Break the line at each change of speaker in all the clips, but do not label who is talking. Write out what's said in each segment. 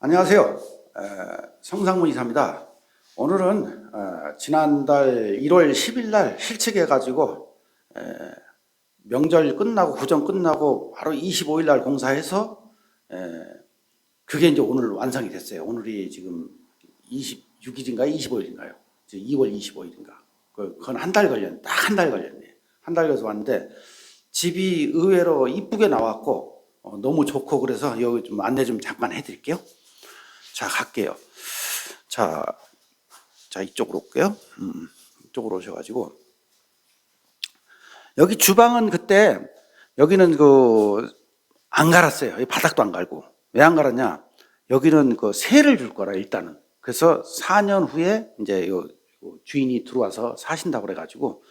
안녕하세요. 에, 성상문 이사입니다. 오늘은 어, 지난달 1월 10일 날 실측해 가지고 에, 명절 끝나고 구정 끝나고 바로 25일 날 공사해서 에, 그게 이제 오늘 완성이 됐어요. 오늘이 지금 26일인가 25일인가요? 2월 25일인가. 그건 한 달 걸렸네. 딱한 달 걸렸네. 한 달 걸려서 왔는데 집이 의외로 이쁘게 나왔고 어, 너무 좋고 그래서 여기 좀 안내 좀 잠깐 해드릴게요. 자, 갈게요. 자, 자, 이쪽으로 올게요. 음, 이쪽으로 오셔가지고. 여기 주방은 그때, 여기는 그, 안 갈았어요. 바닥도 안 갈고. 왜 안 갈았냐? 여기는 그 세를 줄 거라, 일단은. 그래서 4년 후에 이제 요, 요 주인이 들어와서 사신다고 그래가지고,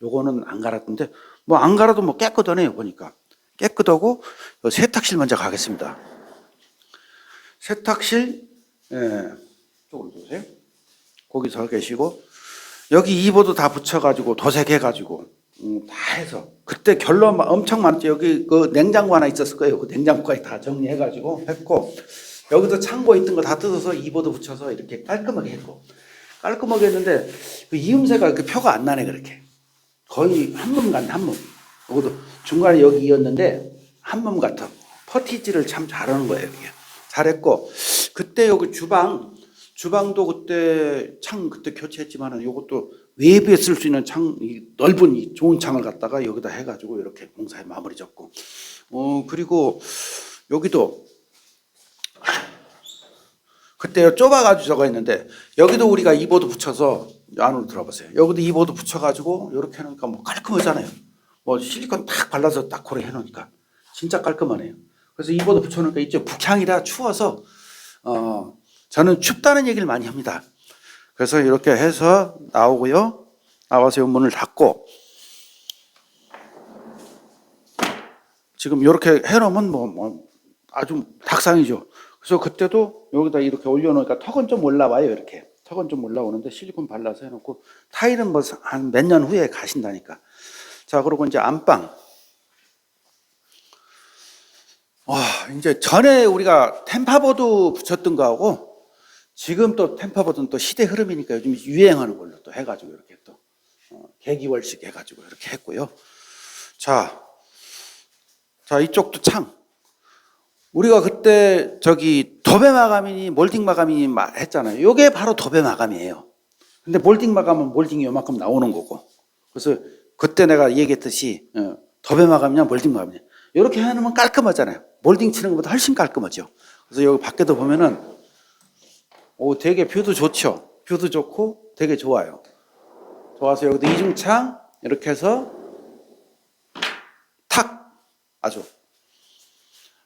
요거는 안 갈았는데, 뭐 안 갈아도 뭐 깨끗하네요, 보니까. 깨끗하고, 요 세탁실 먼저 가겠습니다. 세탁실, 예, 쪽으로 주세요. 거기 서 계시고 여기 이보도 다 붙여가지고 도색해가지고 음, 다 해서 그때 결론 엄청 많죠. 여기 그 냉장고 하나 있었을 거예요. 그 냉장고까지 다 정리해가지고 했고 여기도 창고 있던 거 다 뜯어서 이보도 붙여서 이렇게 깔끔하게 했고 깔끔하게 했는데 그 이음새가 그 표가 안 나네 그렇게 거의 한 몸 같네 한몸. 여기도 중간에 여기 이었는데 한 몸 같아. 퍼티지를 참 잘하는 거예요 이게. 잘했고 그때 여기 주방 주방도 그때 창 그때 교체했지만은 요것도 외부에 쓸 수 있는 창이 넓은 이 좋은 창을 갖다가 여기다 해가지고 이렇게 공사에 마무리 졌고 어 그리고 여기도 그때 좁아가지고 저거 했는데 여기도 우리가 이보드 붙여서 안으로 들어보세요. 여기도 이보드 붙여가지고 이렇게 해놓으니까 뭐 깔끔하잖아요. 뭐 실리콘 딱 발라서 딱 고래 해놓으니까 진짜 깔끔하네요. 그래서 이보드 붙여놓으니까 이쪽 북향이라 추워서 어 저는 춥다는 얘기를 많이 합니다. 그래서 이렇게 해서 나오고요. 나와서 이 문을 닫고 지금 이렇게 해놓으면 뭐, 뭐 아주 닭상이죠. 그래서 그때도 여기다 이렇게 올려놓으니까 턱은 좀 올라와요. 이렇게 턱은 좀 올라오는데 실리콘 발라서 해놓고 타일은 뭐 한 몇 년 후에 가신다니까. 자 그리고 이제 안방. 와 이제 전에 우리가 템파보드 붙였던 거하고 지금 또 템파보드는 또 시대 흐름이니까 요즘 유행하는 걸로 또 해가지고 이렇게 또 어, 개기월씩 해가지고 이렇게 했고요. 자, 자 이쪽도 창. 우리가 그때 저기 도배 마감이니 몰딩 마감이니 마- 했잖아요. 요게 바로 도배 마감이에요. 근데 몰딩 마감은 몰딩이 요만큼 나오는 거고. 그래서 그때 내가 얘기했듯이 어, 도배 마감이냐 몰딩 마감이냐 이렇게 해놓으면 깔끔하잖아요. 몰딩 치는 것보다 훨씬 깔끔하죠. 그래서 여기 밖에도 보면은 오 되게 뷰도 좋죠. 뷰도 좋고 되게 좋아요. 좋아서 여기도 이중창 이렇게 해서 탁 아주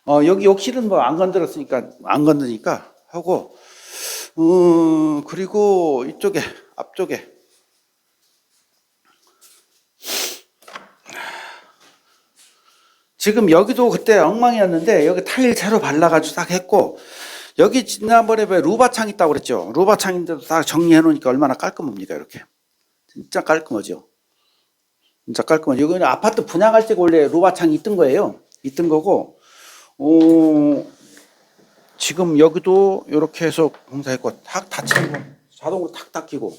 어, 여기 욕실은 뭐 안 건드렸으니까 안 건드니까 하고 음, 그리고 이쪽에 앞쪽에. 지금 여기도 그때 엉망이었는데 여기 타일 새로 발라가지고 딱 했고 여기 지난번에 왜 루바창 있다고 그랬죠? 루바창인데도 딱 정리해 놓으니까 얼마나 깔끔합니까 이렇게. 진짜 깔끔하죠? 진짜 깔끔하죠. 여기는 아파트 분양할 때 원래 루바창이 있던 거예요. 있던 거고 어, 지금 여기도 이렇게 해서 공사했고 탁 닫히는 거 자동으로 탁 닫히고.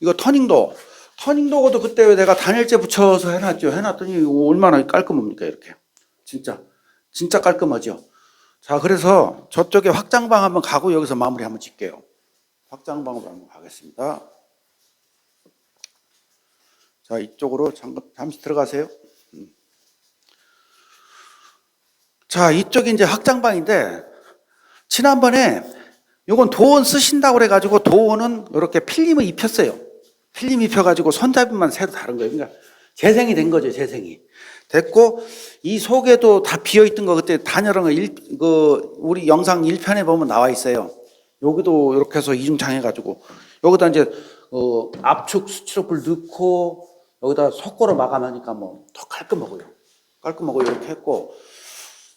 이거 터닝도 터닝도어도 그때 내가 단열재 붙여서 해놨죠. 해놨더니 얼마나 깔끔합니까 이렇게. 진짜 진짜 깔끔하죠. 자 그래서 저쪽에 확장방 한번 가고 여기서 마무리 한번 짓게요. 확장방으로 한번 가겠습니다. 자 이쪽으로 잠깐 잠시 들어가세요 자, 이쪽이 이제 확장방인데, 지난번에 요건 도원 쓰신다고 그래가지고 도원은 이렇게 필름을 입혔어요. 필름 입혀가지고 손잡이만 새로 다른 거예요. 그러니까 재생이 된 거죠, 재생이. 됐고, 이 속에도 다 비어있던 거 그때 단열한 그, 우리 영상 1편에 보면 나와 있어요. 여기도 이렇게 해서 이중창 해가지고, 여기다 이제, 어, 압축 수치로불 넣고, 여기다 속고로 마감하니까 뭐 더 깔끔하고요. 깔끔하고 이렇게 했고,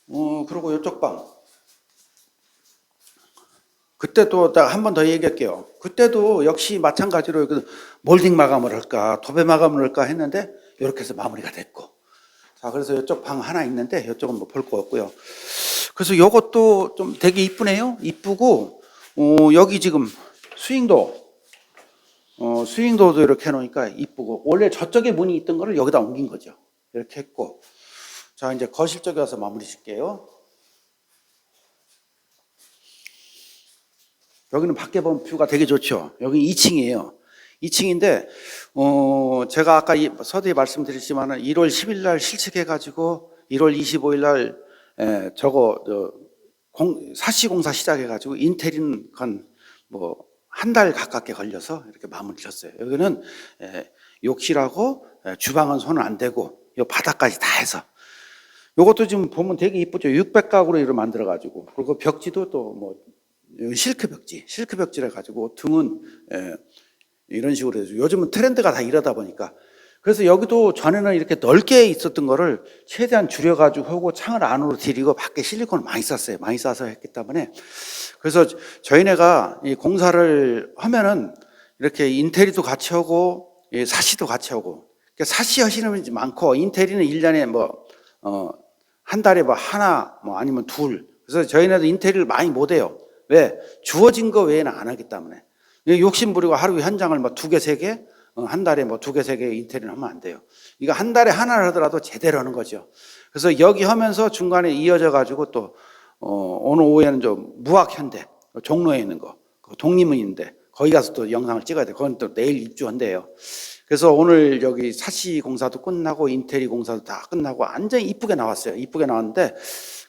어, 그리고 이쪽 방. 그때 또한번 더 얘기할게요. 그때도 역시 마찬가지로 그 몰딩 마감을 할까, 도배 마감을 할까 했는데 이렇게 해서 마무리가 됐고. 자, 그래서 이쪽 방 하나 있는데 이쪽은 뭐 볼 거 없고요. 그래서 이것도 좀 되게 이쁘네요. 이쁘고 어, 여기 지금 스윙도 어, 스윙도도 이렇게 해놓으니까 이쁘고 원래 저쪽에 문이 있던 거를 여기다 옮긴 거죠. 이렇게 했고 자 이제 거실 쪽에 와서 마무리 짓게요. 여기는 밖에 보면 뷰가 되게 좋죠. 여기 2층이에요. 2층인데 어 제가 아까 이 서두에 말씀드렸지만은 1월 10일 날 실측해 가지고 1월 25일 날 에, 저거 저, 공, 사시 공사 시작해 가지고 인테리는 건뭐 한 달 가깝게 걸려서 이렇게 마무리 졌어요. 여기는 에, 욕실하고 에, 주방은 손은 안 대고 요 바닥까지 다 해서 요것도 지금 보면 되게 이쁘죠. 600가구로 이렇게 만들어 가지고 그리고 벽지도 또 뭐 실크 벽지, 실크 벽지를 가지고 등은 에, 이런 식으로 해서 요즘은 트렌드가 다 이러다 보니까 그래서 여기도 전에는 이렇게 넓게 있었던 거를 최대한 줄여가지고 하고 창을 안으로 들이고 밖에 실리콘을 많이 쌌어요. 많이 싸서 했기 때문에 그래서 저희네가 이 공사를 하면은 이렇게 인테리도 같이 하고 이 사시도 같이 하고 그러니까 사시 하시는 분이 많고 인테리는 일년에 뭐, 어, 한 달에 뭐 하나 뭐 아니면 둘. 그래서 저희네도 인테리를 많이 못 해요. 왜? 주어진 거 외에는 안 하기 때문에. 욕심 부리고 하루에 현장을 뭐 두 개, 세 개, 어, 한 달에 뭐 두 개, 세 개 인테리어를 하면 안 돼요. 이거 한 달에 하나를 하더라도 제대로 하는 거죠. 그래서 여기 하면서 중간에 이어져 가지고 또, 어, 오늘 오후에는 좀 무학현대, 종로에 있는 거, 그 독립문인데, 거기 가서 또 영상을 찍어야 돼. 그건 또 내일 입주한대요. 그래서 오늘 여기 사시 공사도 끝나고 인테리 공사도 다 끝나고 완전히 이쁘게 나왔어요. 이쁘게 나왔는데,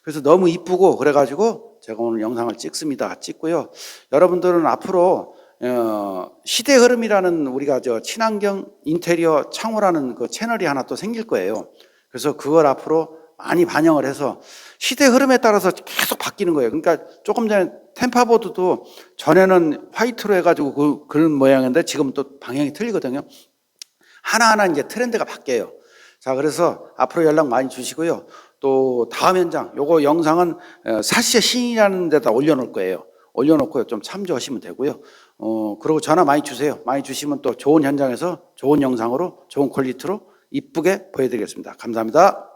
그래서 너무 이쁘고 그래가지고 제가 오늘 영상을 찍습니다. 찍고요. 여러분들은 앞으로 어, 시대 흐름이라는 우리가 저 친환경 인테리어 창호라는 그 채널이 하나 또 생길 거예요. 그래서 그걸 앞으로 많이 반영을 해서 시대 흐름에 따라서 계속 바뀌는 거예요. 그러니까 조금 전에 템파보드도 전에는 화이트로 해가지고 그, 그런 모양인데 지금 또 방향이 틀리거든요. 하나하나 이제 트렌드가 바뀌어요. 자, 그래서 앞으로 연락 많이 주시고요. 또 다음 현장, 요거 영상은 어, 사시의 신이라는 데다 올려놓을 거예요. 올려놓고 좀 참조하시면 되고요. 어, 그리고 전화 많이 주세요. 많이 주시면 또 좋은 현장에서 좋은 영상으로 좋은 퀄리티로 이쁘게 보여드리겠습니다. 감사합니다.